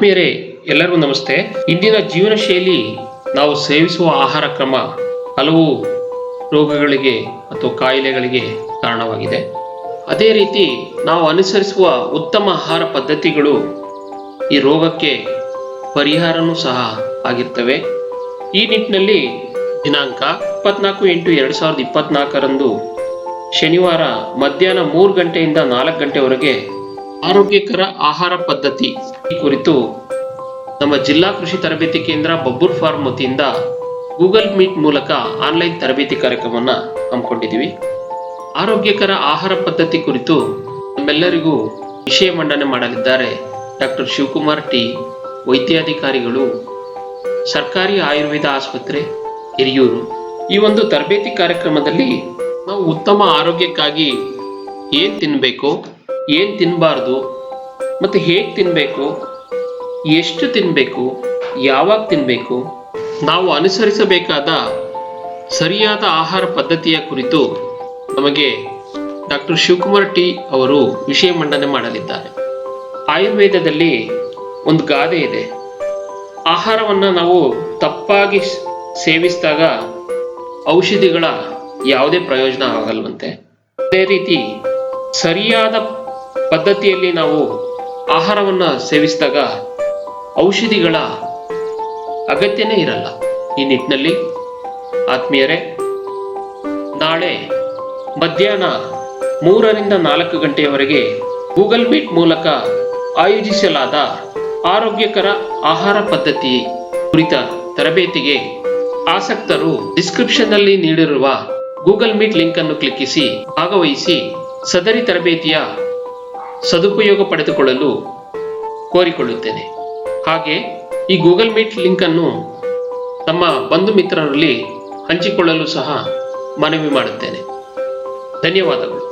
ಆತ್ಮೀಯರೇ, ಎಲ್ಲರಿಗೂ ನಮಸ್ತೆ. ಇಂದಿನ ಜೀವನ ಶೈಲಿ, ನಾವು ಸೇವಿಸುವ ಆಹಾರ ಕ್ರಮ ಹಲವು ರೋಗಗಳಿಗೆ ಅಥವಾ ಕಾಯಿಲೆಗಳಿಗೆ ಕಾರಣವಾಗಿದೆ. ಅದೇ ರೀತಿ ನಾವು ಅನುಸರಿಸುವ ಉತ್ತಮ ಆಹಾರ ಪದ್ಧತಿಗಳು ಈ ರೋಗಕ್ಕೆ ಪರಿಹಾರನೂ ಸಹ ಆಗಿರ್ತವೆ. ಈ ನಿಟ್ಟಿನಲ್ಲಿ ದಿನಾಂಕ ಇಪ್ಪತ್ನಾಲ್ಕು ಎಂಟು ಎರಡು ಸಾವಿರದ ಇಪ್ಪತ್ನಾಲ್ಕರಂದು ಶನಿವಾರ ಮಧ್ಯಾಹ್ನ ಮೂರು ಗಂಟೆಯಿಂದ ನಾಲ್ಕು ಗಂಟೆವರೆಗೆ ಆರೋಗ್ಯಕರ ಆಹಾರ ಪದ್ಧತಿ ಈ ಕುರಿತು ನಮ್ಮ ಜಿಲ್ಲಾ ಕೃಷಿ ತರಬೇತಿ ಕೇಂದ್ರ ಬಬ್ಬೂರ್ ಫಾರ್ಮ್ ವತಿಯಿಂದ ಗೂಗಲ್ ಮೀಟ್ ಮೂಲಕ ಆನ್ಲೈನ್ ತರಬೇತಿ ಕಾರ್ಯಕ್ರಮವನ್ನು ಹಮ್ಮಿಕೊಂಡಿದ್ದೀವಿ. ಆರೋಗ್ಯಕರ ಆಹಾರ ಪದ್ಧತಿ ಕುರಿತು ನಮ್ಮೆಲ್ಲರಿಗೂ ವಿಷಯ ಮಂಡನೆ ಮಾಡಲಿದ್ದಾರೆ ಡಾಕ್ಟರ್ ಶಿವಕುಮಾರ್ ಟಿ. ವೈದ್ಯಾಧಿಕಾರಿಗಳು, ಸರ್ಕಾರಿ ಆಯುರ್ವೇದ ಆಸ್ಪತ್ರೆ, ಹಿರಿಯೂರು. ಈ ಒಂದು ತರಬೇತಿ ಕಾರ್ಯಕ್ರಮದಲ್ಲಿ ನಾವು ಉತ್ತಮ ಆರೋಗ್ಯಕ್ಕಾಗಿ ಏನು ತಿನ್ನಬೇಕು ಏನು ತಿನ್ನಬಾರ್ದು ಮತ್ತು ಹೇಗೆ ತಿನ್ನಬೇಕು ಎಷ್ಟು ತಿನ್ನಬೇಕು ಯಾವಾಗ ತಿನ್ನಬೇಕು ನಾವು ಅನುಸರಿಸಬೇಕಾದ ಸರಿಯಾದ ಆಹಾರ ಪದ್ಧತಿಯ ಕುರಿತು ನಮಗೆ ಡಾಕ್ಟರ್ ಶಿವಕುಮಾರ್ ಟಿ ಅವರು ವಿಷಯ ಮಂಡನೆ ಮಾಡಲಿದ್ದಾರೆ. ಆಯುರ್ವೇದದಲ್ಲಿ ಒಂದು ಗಾದೆ ಇದೆ. ಆಹಾರವನ್ನು ನಾವು ತಪ್ಪಾಗಿ ಸೇವಿಸಿದಾಗ ಔಷಧಿಗಳ ಯಾವುದೇ ಪ್ರಯೋಜನ ಆಗಲ್ವಂತೆ. ಅದೇ ರೀತಿ ಸರಿಯಾದ ಪದ್ಧತಿಯಲ್ಲಿ ನಾವು ಆಹಾರವನ್ನು ಸೇವಿಸಿದಾಗ ಔಷಧಿಗಳ ಅಗತ್ಯನೇ ಇರಲ್ಲ. ಈ ನಿಟ್ಟಿನಲ್ಲಿ ಆತ್ಮೀಯರೇ, ನಾಳೆ ಮಧ್ಯಾಹ್ನ ಮೂರರಿಂದ ನಾಲ್ಕು ಗಂಟೆಯವರೆಗೆ ಗೂಗಲ್ ಮೀಟ್ ಮೂಲಕ ಆಯೋಜಿಸಲಾದ ಆರೋಗ್ಯಕರ ಆಹಾರ ಪದ್ಧತಿ ಕುರಿತ ತರಬೇತಿಗೆ ಆಸಕ್ತರು ಡಿಸ್ಕ್ರಿಪ್ಷನ್ನಲ್ಲಿ ನೀಡಿರುವ ಗೂಗಲ್ ಮೀಟ್ ಲಿಂಕ್ ಅನ್ನು ಕ್ಲಿಕ್ಕಿಸಿ ಭಾಗವಹಿಸಿ ಸದರಿ ತರಬೇತಿಯ ಸದುಪಯೋಗ ಪಡೆದುಕೊಳ್ಳಲು ಕೋರಿಕೊಳ್ಳುತ್ತೇನೆ. ಹಾಗೆ ಈ ಗೂಗಲ್ ಮೀಟ್ ಲಿಂಕ್ ಅನ್ನು ತಮ್ಮ ಬಂಧು ಮಿತ್ರರಲ್ಲಿ ಹಂಚಿಕೊಳ್ಳಲು ಸಹ ಮನವಿ ಮಾಡುತ್ತೇನೆ. ಧನ್ಯವಾದಗಳು.